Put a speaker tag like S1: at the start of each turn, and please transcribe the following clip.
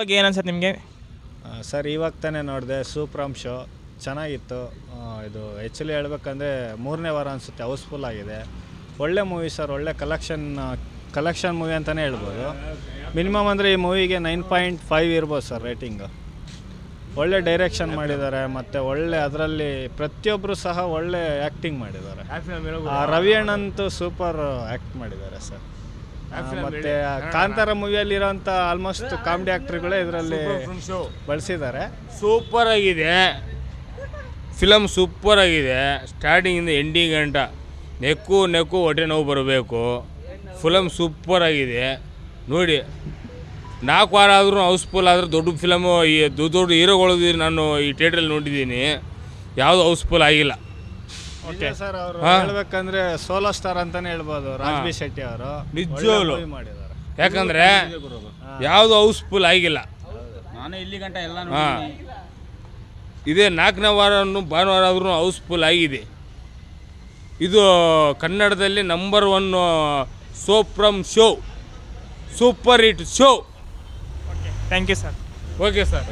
S1: ಬಗ್ಗೆ ಏನು ಅನ್ಸುತ್ತೆ ನಿಮಗೆ?
S2: ಸರ್, ಇವಾಗ ತಾನೇ ನೋಡಿದೆ ಸೂಪ್ರಮ್ ಶೋ. ಚೆನ್ನಾಗಿತ್ತು. ಇದು ಆ್ಯಕ್ಚುಲಿ ಹೇಳ್ಬೇಕಂದ್ರೆ ಮೂರನೇ ವಾರ ಅನಿಸುತ್ತೆ, ಹೌಸ್ಫುಲ್ ಆಗಿದೆ. ಒಳ್ಳೆ ಮೂವಿ ಸರ್, ಒಳ್ಳೆ ಕಲೆಕ್ಷನ್ ಕಲೆಕ್ಷನ್ ಮೂವಿ ಅಂತಲೇ ಹೇಳ್ಬೋದು. ಮಿನಿಮಮ್ ಅಂದರೆ ಈ ಮೂವಿಗೆ ನೈನ್ ಪಾಯಿಂಟ್ ಫೈವ್ ಇರ್ಬೋದು ಸರ್ ರೇಟಿಂಗು ಒಳ್ಳೆ ಡೈರೆಕ್ಷನ್ ಮಾಡಿದ್ದಾರೆ, ಮತ್ತು ಒಳ್ಳೆ ಅದರಲ್ಲಿ ಪ್ರತಿಯೊಬ್ಬರು ಸಹ ಒಳ್ಳೆ ಆ್ಯಕ್ಟಿಂಗ್ ಮಾಡಿದ್ದಾರೆ. ರವಿ ಅಣ್ಣಂತೂ ಸೂಪರ್ ಆ್ಯಕ್ಟ್ ಮಾಡಿದ್ದಾರೆ ಸರ್. ಮತ್ತೆ ಕಾಂತಾರ ಮೂವಿಯಲ್ಲಿರೋಂಥ ಆಲ್ಮೋಸ್ಟ್ ಕಾಮಿಡಿ ಆಕ್ಟರ್ಗಳೇ ಇದರಲ್ಲಿ ಬಳಸಿದ್ದಾರೆ.
S3: ಸೂಪರ್ ಆಗಿದೆ. ಫಿಲಮ್ ಸೂಪರ್ ಆಗಿದೆ. ಸ್ಟಾರ್ಟಿಂಗಿಂದ ಎಂಡಿಂಗ್ ಗಂಟ. ನೆಕ್ಕು ನೆಕ್ಕು ಹೊಟ್ಟೆ ನೋವು ಬರಬೇಕು. ಫಿಲಮ್ ಸೂಪರ್ ಆಗಿದೆ. ನೋಡಿ ನಾಲ್ಕು ವಾರ ಆದರೂ ಹೌಸ್ಫುಲ್ ಆದರೂ ದೊಡ್ಡ ಫಿಲಮು ಈ ದೊಡ್ಡ ದೊಡ್ಡ ಹೀರೋಗಳು ನಾನು ಈ ಥಿಯೇಟ್ರಲ್ಲಿ ನೋಡಿದ್ದೀನಿ. ಯಾವುದು ಹೌಸ್ಫುಲ್ ಆಗಿಲ್ಲ.
S2: ಓಕೆ ಸರ್ ಅವರು
S3: ಹಾ.
S2: ಹೇಳ್ಬೇಕಂದ್ರೆ ಸೋಲೋ ಸ್ಟಾರ್ ಅಂತಾನೆ ಹೇಳ್ಬೋದು ರಾಜ್ಬಿ ಶೆಟ್ಟಿ ಅವರು.
S3: ನಿಜವಾಗ್ಲು. ಯಾಕಂದ್ರೆ ಯಾವ್ದು ಹೌಸ್ಫುಲ್ ಆಗಿಲ್ಲ.
S4: ನಾನು ಇಲ್ಲಿ ಗಂಟ ಎಲ್ಲ
S3: ಹಾಂ. ಇದೇ ನಾಲ್ಕನೇ ವಾರನು ಭಾನುವಾರ ಆದ್ರೂ ಹೌಸ್ಫುಲ್ ಆಗಿದೆ. ಇದು ಕನ್ನಡದಲ್ಲಿ number one ಸೋಪ್ರಮ್ show super hit show
S1: okay thank you sir
S3: okay sir